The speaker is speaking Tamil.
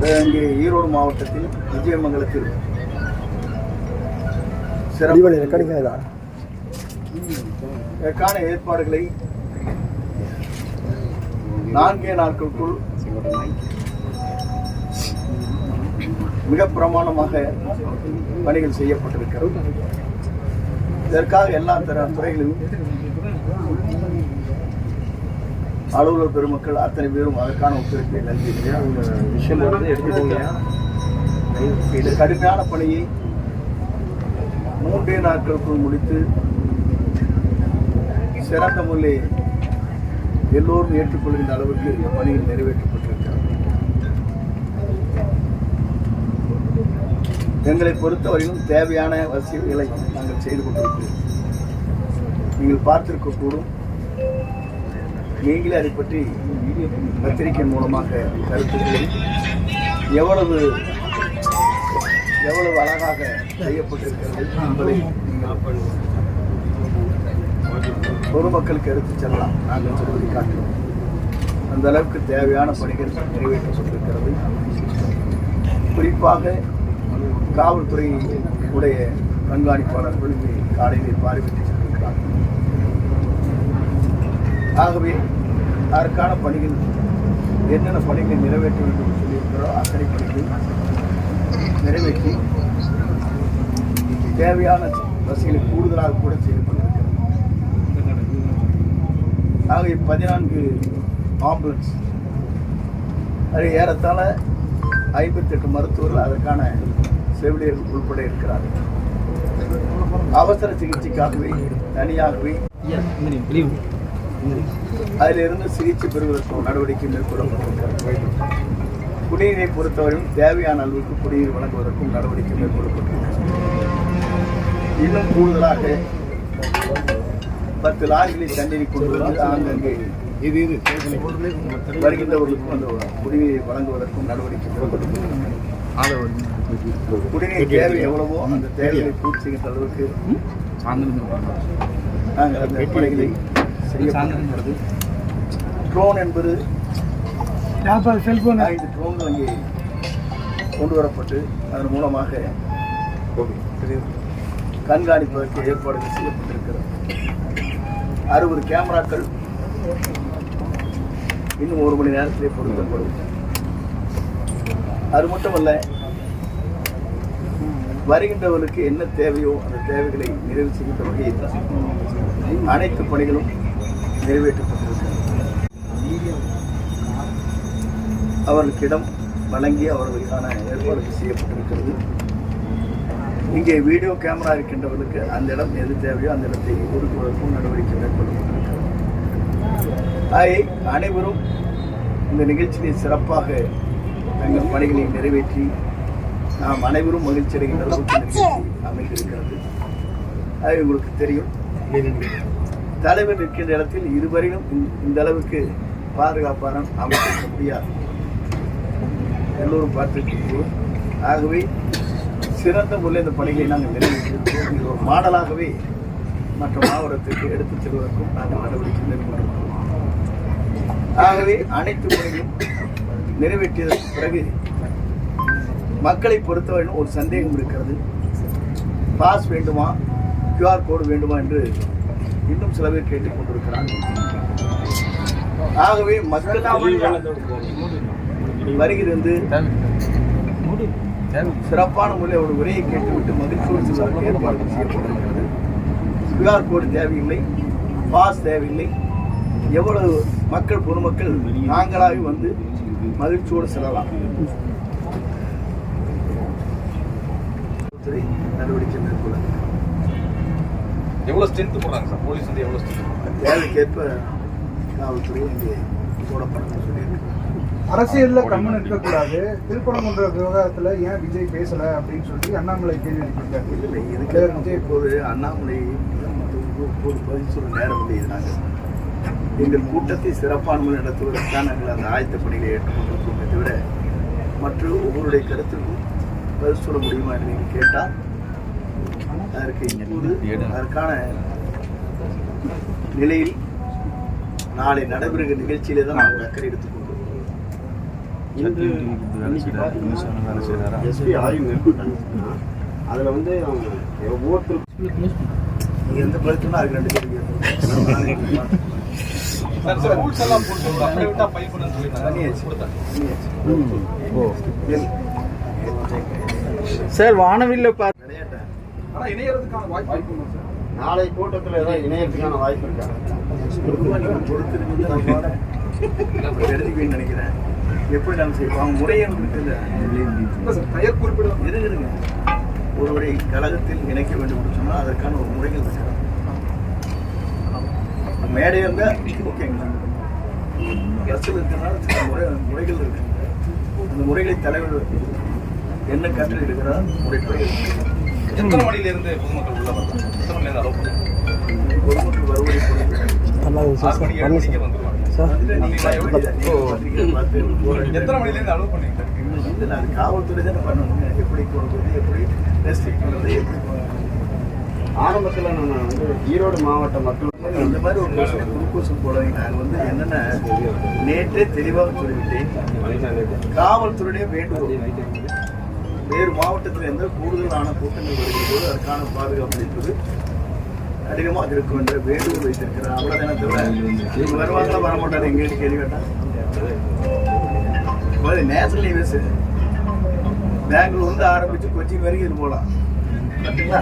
இங்கே ஈரோடு மாவட்டத்தில் விஜயமங்கலத்தில் இதற்கான ஏற்பாடுகளை நான்கே நாட்களுக்குள் மிக பிரமாணமாக பணிகள் செய்யப்பட்டிருக்கிறது. இதற்காக எல்லா தர துறைகளிலும் அலுவலர் பெருமக்கள் அத்தனை பேரும் அதற்கான ஒத்துழைப்பை நல்கி இந்த கடுமையான பணியை மூன்றே நாட்களுக்குள் முடித்து சிறந்த முறையில் எல்லோரும் ஏற்றுக்கொள்கின்ற அளவுக்கு இந்த பணியில் நிறைவேற்றப்பட்டிருக்கிறது. எங்களை பொறுத்தவரையிலும் தேவையான வசதிகளை நாங்கள் செய்து கொண்டிருக்கிறோம். நீங்கள் பார்த்திருக்கக்கூடும். நீங்களே அதை பற்றி பத்திரிகை மூலமாக கருத்துக்களை. எவ்வளவு எவ்வளவு அழகாக செய்யப்பட்டிருக்கிறது என்பதை பொதுமக்களுக்கு எடுத்துச் செல்லலாம். நாங்கள் சொல்வதை காட்டுகிறோம். அந்த அளவுக்கு தேவையான பணிகள் நிறைவேற்றப்பட்டிருக்கிறது. குறிப்பாக காவல்துறை உடைய கண்காணிப்பாளர்கள் இங்கே காலையில் பார்வையிட்டு சென்றிருக்கிறார்கள். ஆகவே அதற்கான பணிகள் என்னென்ன பணிகள் நிறைவேற்ற வேண்டும் என்று சொல்லியிருக்கிறோம் அத்தனை பணிகள் நிறைவேற்றி தேவையான வசதிகளை கூடுதலாக கூட செய்யப்பட்டிருக்கிறது ஆகவே பதினான்கு ஆம்புலன்ஸ். அது ஏறத்தாழ ஐம்பத்தெட்டு மருத்துவர்கள் அதற்கான செவிலியர்கள் உள்பட இருக்கிறார்கள். அவசர சிகிச்சைக்காகவே தனியாகவே அதிலிருந்து சிகிச்சை பெறுவதற்கு நடவடிக்கை மேற்கொள்ளப்பட்டிருக்கிறது. குடிநீரை பொறுத்தவரையும் தேவையான அளவுக்கு குடிநீர் வழங்குவதற்கும் நடவடிக்கை மேற்கொள்ளப்பட்டிருக்கிறது. இன்னும் கூடுதலாக பத்து லாரிகளை தண்ணீர் கொண்டு வந்து ஆங்கங்கே இது இது வருகின்றவர்களுக்கும் அந்த குடிநீரை வழங்குவதற்கும் நடவடிக்கை மேற்கொள்ளப்பட்டிருக்கிறது. குடிநீர் தேவை எவ்வளவோ அந்த தேவையை பூர்த்தி செய்கின்ற அளவுக்கு நாங்கள் அந்த பணிகளை செய்யப்பட்டிருக்கிறது ட்ரோன் என்பது செல்போன் ஐந்து ட்ரோன்கள் அங்கே கொண்டு வரப்பட்டு அதன் மூலமாக கண்காணிப்பதற்கு ஏற்பாடுகள் செய்யப்பட்டிருக்கிறது. அறுபது கேமராக்கள் இன்னும் ஒரு மணி நேரத்திலே பொருத்தப்படும். அது மட்டுமல்ல வருகின்றவர்களுக்கு என்ன தேவையோ அந்த தேவைகளை நிறைவு செய்கின்ற வகையில் அனைத்து பணிகளும் நிறைவேற்றப்பட்டிருக்கிறது. அவர்களுக்கிடம் வழங்கி அவர்களுக்கான ஏற்பாடுகள் செய்யப்பட்டிருக்கிறது. இங்கே வீடியோ கேமரா இருக்கின்றவர்களுக்கு அந்த இடம் எது தேவையோ அந்த இடத்தை ஒதுக்குவதற்கும் நடவடிக்கை மேற்கொள்ளப்பட்டிருக்கிறது. ஆகவே அனைவரும் இந்த நிகழ்ச்சியை சிறப்பாக தங்கள் பணிகளை நிறைவேற்றி நாம் அனைவரும் மகிழ்ச்சி அடைகின்ற அளவுக்கு நிகழ்ச்சி அமைந்திருக்கிறது. அது உங்களுக்கு தெரியும். தலைவர் நிற்கின்ற இடத்தில் இருவரையும் இந்த- அளவுக்கு பாதுகாப்பான அமைக்க முடியாது. எல்லோரும் பார்த்துருக்கிறோம். ஆகவே சிறந்த முறையில் இந்த பணிகளை நாங்கள் நிறைவேற்றியிருக்கிறோம். இது ஒரு மாடலாகவே மற்ற மாவட்டத்திற்கு எடுத்துச் செல்வதற்கும் நாங்கள் நடவடிக்கை மேற்கொண்டிருக்கிறோம் ஆகவே அனைத்து முறையும் நிறைவேற்றியதற்கு பிறகு மக்களை பொறுத்தவரையிலும் ஒரு சந்தேகம் இருக்கிறது. பாஸ் வேண்டுமா? கியூஆர் கோடு வேண்டுமா என்று இன்னும் சில பேர் கேட்டுக் கொண்டிருக்கிறார்கள். ஆகவே மக்கள் வருகிறது. சிறப்பான முறையில் ஒரு உரையை கேட்டுவிட்டு மகிழ்ச்சியோடு செல்வதற்கு ஏற்பாடு செய்யப்பட்டிருக்கிறது கியூஆர் கோடு தேவையில்லை. பாஸ் தேவையில்லை. எவ்வளவு மக்கள் பொதுமக்கள் நாங்களாக வந்து மகிழ்ச்சியோடு செல்லலாம். நடவடிக்கை மேற்கொள்ள எவ்வளோ ஸ்ட்ரென்த் போடுறாங்க சார் போலீஸ் வந்து எவ்வளோ ஸ்ட்ரென்த் தேவைக்கேற்ப காவல்துறை இங்கே போடப்படும் சொல்லியிருக்கு. அரசியல்ல கம்மன் இருக்கக்கூடாது. திருப்பரங்குன்ற விவகாரத்துல ஏன் விஜய் பேசல அப்படின்னு சொல்லி அண்ணாமலை கேள்வி இல்லை இதுக்கு விஜய் இப்போது அண்ணாமலை இப்போது பதில் சொல்ல நேரம் இல்லை நாங்கள் எங்கள் கூட்டத்தை சிறப்பான முறையில் நடத்துவதற்காக நாங்கள் அந்த ஆயத்த பணிகளை ஏற்றுக்கொண்டிருக்கோமே தவிர மற்ற ஒவ்வொருடைய கருத்துக்கும் பதில் சொல்ல முடியுமா என்று நீங்கள் கேட்டால் அதற்கான நிலையில் நாளை நடைபெறுகிற நிகழ்ச்சியிலே தான் நாங்கள் அக்கறை பார்த்தீங்கன்னா எஸ்பி ஆய்வு மேற்கொண்டாங்க. அதில் வந்து அவங்க ஒவ்வொருத்தருக்கும் நீங்க எந்த பிரச்சனை அதுக்கு ரெண்டு கேட்கணும். சார் வானவில்ல பார்த்து? ஆனா இணையறதுக்கான வாய்ப்பு இருக்குமா சார். நாளை கூட்டத்தில் ஏதாவது இணையத்துக்கான வாய்ப்பு இருக்கா? எடுத்துக்குவீங்கன்னு நினைக்கிறேன் எப்படி நான் செய்வோம் அவங்க முறையன் இருக்குல்ல பெயர் குறிப்பிட இருங்க ஒருவரை கழகத்தில் இணைக்க வேண்டும் சொன்னால் அதற்கான ஒரு முறைகள் இருக்கிறது மேடை இருந்தால் ஓகேங்களா? அரசியல் இருக்கிறனால சில முறை முறைகள் இருக்கு. அந்த முறைகளை தலைவர் என்ன கற்று இருக்கிறார்? முறைப்படி எத்தனை மணில இருந்து பொதுமக்கள் உள்ள வரலாம் எத்தனை மணில இருந்து போராடி- எத்தனை மணில இருந்து காவல்துறை தானே எப்படி கொடுக்குறது எப்படி ரெஸ்ட்ரிக்ட் பண்ணுறது எப்படி ஆரம்பத்தில் நம்ம வந்து ஈரோடு மாவட்ட மக்கள் இந்த மாதிரி ஒரு கொஸ்டின் குறுக்கோசம் போடாதீங்க நாங்கள் வந்து என்னென்ன நேற்றே தெளிவாக சொல்லிவிட்டேன். காவல்துறையுடைய வேண்டுகோள். வேறு மாவட்டத்தில் எந்த கூடுதலான கூட்டங்கள் வரும்போது அதற்கான பாதுகாப்பு என்பது அதிகமாக இருக்கும் என்ற வேண்டுகோள் வைத்திருக்கிறார். அவ்வளோதான தவிர இவங்க வருவாங்களா வரமாட்டாங்க எங்கேயும் கேள்வி கேட்டால் நேஷனல் ஹைவேஸ் பெங்களூர்லேருந்து ஆரம்பித்து கொச்சின் வரைக்கும் இது போகலாம் பார்த்தீங்களா